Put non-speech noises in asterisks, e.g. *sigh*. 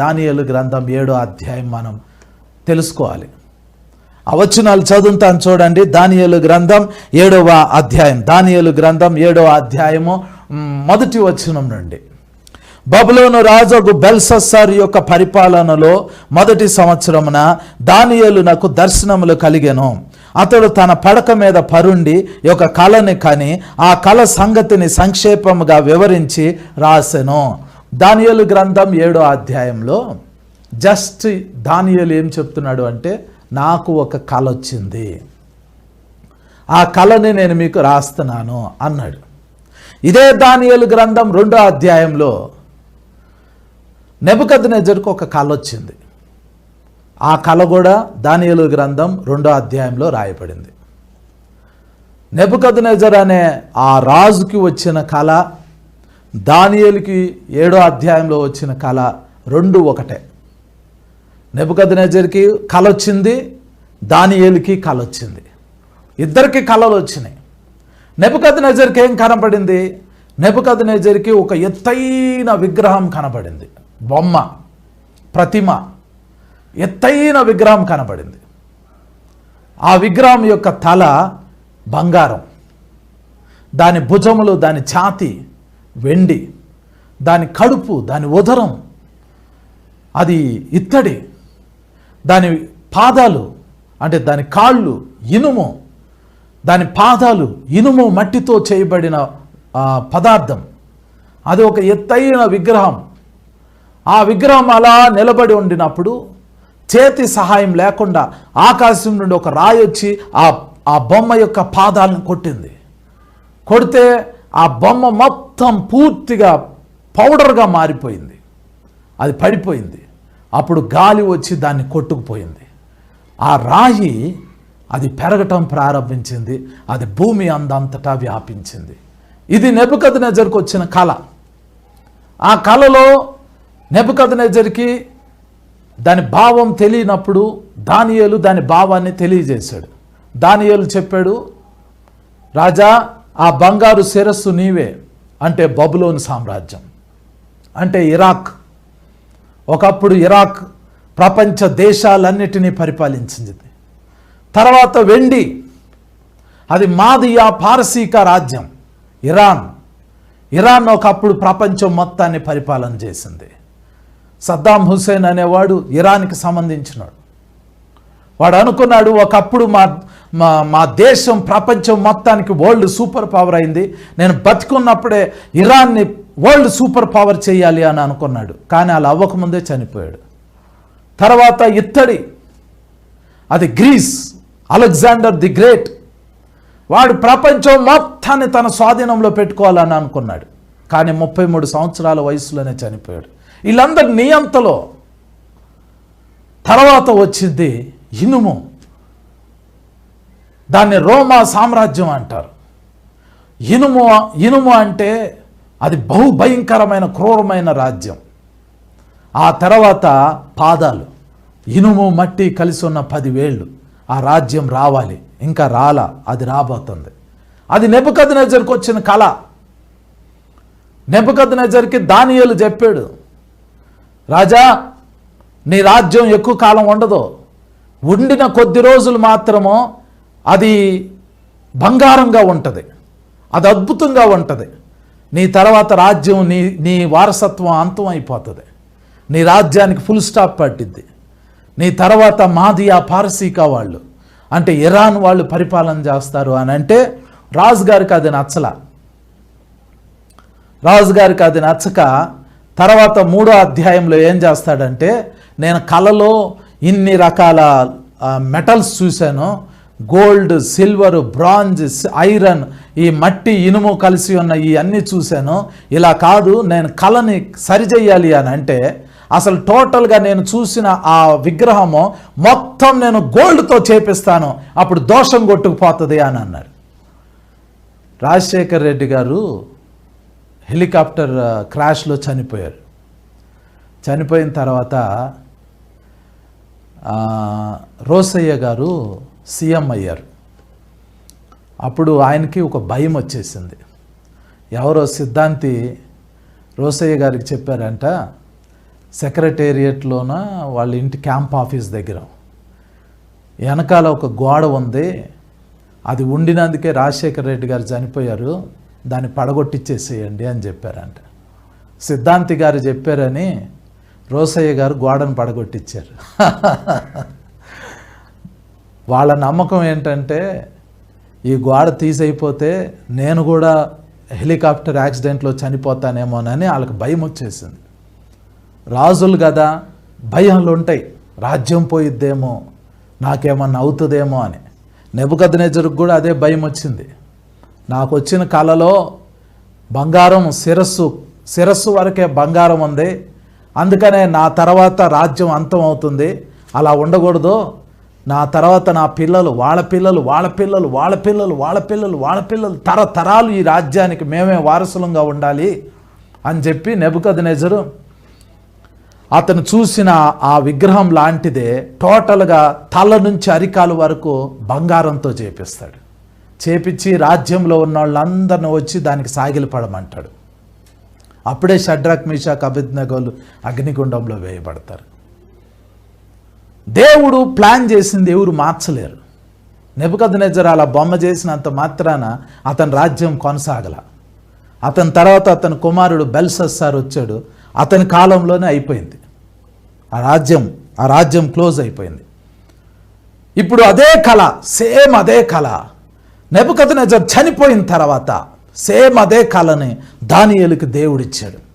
దానియలు గ్రంథం ఏడో అధ్యాయం మనం తెలుసుకోవాలి. ఆ వచనాలు చదువుతాను చూడండి. దానియలు గ్రంథం ఏడవ అధ్యాయం. దానియలు గ్రంథం ఏడవ అధ్యాయము మొదటి వచనం నుండి. బబులోను రాజు బెల్సస్సార్ యొక్క పరిపాలనలో మొదటి సంవత్సరమున దానియలు నాకు దర్శనములు కలిగెను. అతడు తన పడక మీద పరుండి ఒక యొక్క కళని కని ఆ కళ సంగతిని సంక్షేపముగా వివరించి రాసెను. దానియలు గ్రంథం ఏడో అధ్యాయంలో జస్ట్ దానియలు ఏం చెప్తున్నాడు అంటే నాకు ఒక కళ వచ్చింది. ఆ కళని నేను మీకు రాస్తున్నాను అన్నాడు. ఇదే దానియలు గ్రంథం రెండో అధ్యాయంలో నెబుకద్నెజర్కు ఒక కళ వచ్చింది. ఆ కళ కూడా దానియలు గ్రంథం రెండో అధ్యాయంలో రాయబడింది. నెబుకద్నెజర్ అనే ఆ రాజుకి వచ్చిన కళ దానియేలుకి ఏడో అధ్యాయంలో వచ్చిన కళ రెండు ఒకటే. నెబుకద్నెజర్కి కళ వచ్చింది దానియేలికి కళ వచ్చింది ఇద్దరికి కళలు వచ్చినాయి. నెబుకద్నెజర్కి ఏం కనపడింది? నెబుకద్నెజర్కి ఒక ఎత్తైన విగ్రహం కనపడింది. బొమ్మ ప్రతిమ ఎత్తైన విగ్రహం కనపడింది. ఆ విగ్రహం యొక్క తల బంగారం. దాని భుజములు దాని ఛాతి వెండి దాని కడుపు దాని ఉదరం అది ఇత్తడి దాని పాదాలు అంటే దాని కాళ్ళు ఇనుము దాని పాదాలు ఇనుము మట్టితో చేయబడిన పదార్థం. అది ఒక ఎత్తైన విగ్రహం. ఆ విగ్రహం అలా నిలబడి ఉండినప్పుడు చేతి సహాయం లేకుండా ఆకాశం నుండి ఒక రాయి వచ్చి ఆ ఆ బొమ్మ యొక్క పాదాలను కొట్టింది. కొడితే ఆ బొమ్మ మొత్తం మొత్తం పూర్తిగా పౌడర్గా మారిపోయింది. అది పడిపోయింది. అప్పుడు గాలి వచ్చి దాన్ని కొట్టుకుపోయింది. ఆ రాయి అది పెరగటం ప్రారంభించింది. అది భూమి అందంతటా వ్యాపించింది. ఇది నెబుకద్ నెజర్కి వచ్చిన కళ. ఆ కళలో నెబుకద్ నెజర్కి దాని భావం తెలియనప్పుడు దానియలు దాని భావాన్ని తెలియజేశాడు. దానియలు చెప్పాడు రాజా ఆ బంగారు శిరస్సు నీవే. అంటే బబులోన్ సామ్రాజ్యం. అంటే ఇరాక్. ఒకప్పుడు ఇరాక్ ప్రపంచ దేశాలన్నిటినీ పరిపాలించింది. తర్వాత వెండి. అది మాదియా పారసీక రాజ్యం ఇరాన్. ఇరాన్ ఒకప్పుడు ప్రపంచం మొత్తాన్ని పరిపాలన చేసింది. సద్దాం హుసేన్ అనేవాడు ఇరాన్కి సంబంధించినాడు. వాడు అనుకున్నాడు ఒకప్పుడు మా మా మా దేశం ప్రపంచం మొత్తానికి వరల్డ్ సూపర్ పవర్ అయింది. నేను బతికున్నప్పుడే ఇరాన్ని వరల్డ్ సూపర్ పవర్ చేయాలి అని అనుకున్నాడు. కానీ అలా అవ్వకముందే చనిపోయాడు. తర్వాత ఇత్తడి అది గ్రీస్ అలెగ్జాండర్ ది గ్రేట్ వాడు ప్రపంచం మొత్తాన్ని తన స్వాధీనంలో పెట్టుకోవాలని అనుకున్నాడు. కానీ ముప్పై మూడు సంవత్సరాల వయసులోనే చనిపోయాడు. వీళ్ళందరి నియంతలో తర్వాత వచ్చింది ఇనుము. దాన్ని రోమా సామ్రాజ్యం అంటారు. ఇనుము ఇనుము అంటే అది బహు భయంకరమైన క్రూరమైన రాజ్యం. ఆ తర్వాత పాదాలు. ఇనుము మట్టి కలిసి ఉన్న పదివేళ్ళు. ఆ రాజ్యం రావాలి. ఇంకా రాలా అది రాబోతుంది. అది నెబుకద్ నజర్కి వచ్చిన కళ. నెబుకద్ నజర్కి దానియలు చెప్పాడు. రాజా నీ రాజ్యం ఎక్కువ కాలం ఉండదు. ఉండిన కొద్ది రోజులు మాత్రము అది బంగారంగా ఉంటుంది. అది అద్భుతంగా ఉంటుంది. నీ తర్వాత రాజ్యం నీ నీ వారసత్వం అంతం అయిపోతుంది. నీ రాజ్యానికి ఫుల్ స్టాప్ పట్టిద్ది. నీ తర్వాత మాదియా పారసీకా వాళ్ళు. అంటే ఇరాన్ వాళ్ళు పరిపాలన చేస్తారు అని అంటే రాజుగారికి అది నచ్చల. రాజుగారికి అది నచ్చక తర్వాత మూడో అధ్యాయంలో ఏం చేస్తాడంటే నేను కలలో ఇన్ని రకాల మెటల్స్ చూశాను. గోల్డ్ సిల్వర్ బ్రాంజ్ ఐరన్ ఈ మట్టి ఇనుము కలిసి ఉన్న ఈ అన్నీ చూశాను. ఇలా కాదు నేను కళని సరిచేయాలి అని అంటే అసలు టోటల్గా నేను చూసిన ఆ విగ్రహము మొత్తం నేను గోల్డ్తో చేపిస్తాను. అప్పుడు దోషం కొట్టుకుపోతుంది అని అన్నాడు రాజశేఖర్ రెడ్డి గారు హెలికాప్టర్ క్రాష్లో చనిపోయారు. చనిపోయిన తర్వాత రోసయ్య గారు సీఎం అయ్యారు. అప్పుడు ఆయనకి ఒక భయం వచ్చేసింది. ఎవరో సిద్ధాంతి రోసయ్య గారికి చెప్పారంట సెక్రటేరియట్లోన వాళ్ళ ఇంటి క్యాంప్ ఆఫీస్ దగ్గర. వెనకాల ఒక గోడ ఉంది అది ఉండినందుకే రాజశేఖర రెడ్డి గారు చనిపోయారు దాన్ని పడగొట్టిచ్చేసేయండి అని చెప్పారంట. సిద్ధాంతి గారు చెప్పారని రోసయ్య గారు గోడను పడగొట్టించారు *laughs* వాళ్ళ నమ్మకం ఏంటంటే ఈ గోడ తీసైపోతే నేను కూడా హెలికాప్టర్ యాక్సిడెంట్లో చనిపోతానేమోనని వాళ్ళకి భయం వచ్చేసింది. రాజులు కదా భయాలు ఉంటాయి. రాజ్యం పోయిద్దేమో నాకేమన్నా అవుతుందేమో అని. నెబుకద్నేజరుకు కూడా అదే భయం వచ్చింది. నాకు వచ్చిన కళలో బంగారం శిరస్సు శిరస్సు వరకే బంగారం ఉంది. అందుకనే నా తర్వాత రాజ్యం అంతం అవుతుంది. అలా ఉండకూడదు. నా తర్వాత నా పిల్లలు వాళ్ళ పిల్లలు వాళ్ళ పిల్లలు వాళ్ళ పిల్లలు వాళ్ళ పిల్లలు వాళ్ళ పిల్లలు తరతరాలు ఈ రాజ్యానికి మేమే వారసులంగా ఉండాలి అని చెప్పి నెబుకద్నెజరు అతను చూసిన ఆ విగ్రహం లాంటిదే టోటల్గా తల నుంచి అరికాలు వరకు బంగారంతో చేపిస్తాడు. చేపించి రాజ్యంలో ఉన్న వాళ్ళందరిని వచ్చి దానికి సాగిలపడమంటాడు అప్పుడే షడ్రక్ మీషాక్ అభిజ్ఞగోలు అగ్నిగుండంలో వేయబడతారు. దేవుడు ప్లాన్ చేసింది ఎవరు మార్చలేరు. నెబద్ అలా బొమ్మ చేసినంత మాత్రాన అతని రాజ్యం కొనసాగల. అతని తర్వాత అతని కుమారుడు బెల్సస్సార్ వచ్చాడు. అతని కాలంలోనే అయిపోయింది. ఆ రాజ్యం ఆ రాజ్యం క్లోజ్ అయిపోయింది. ఇప్పుడు అదే కళ సేమ్ అదే కళ. నెబద్ చనిపోయిన తర్వాత సేమ్ అదే కళని దానియలకు దేవుడిచ్చాడు.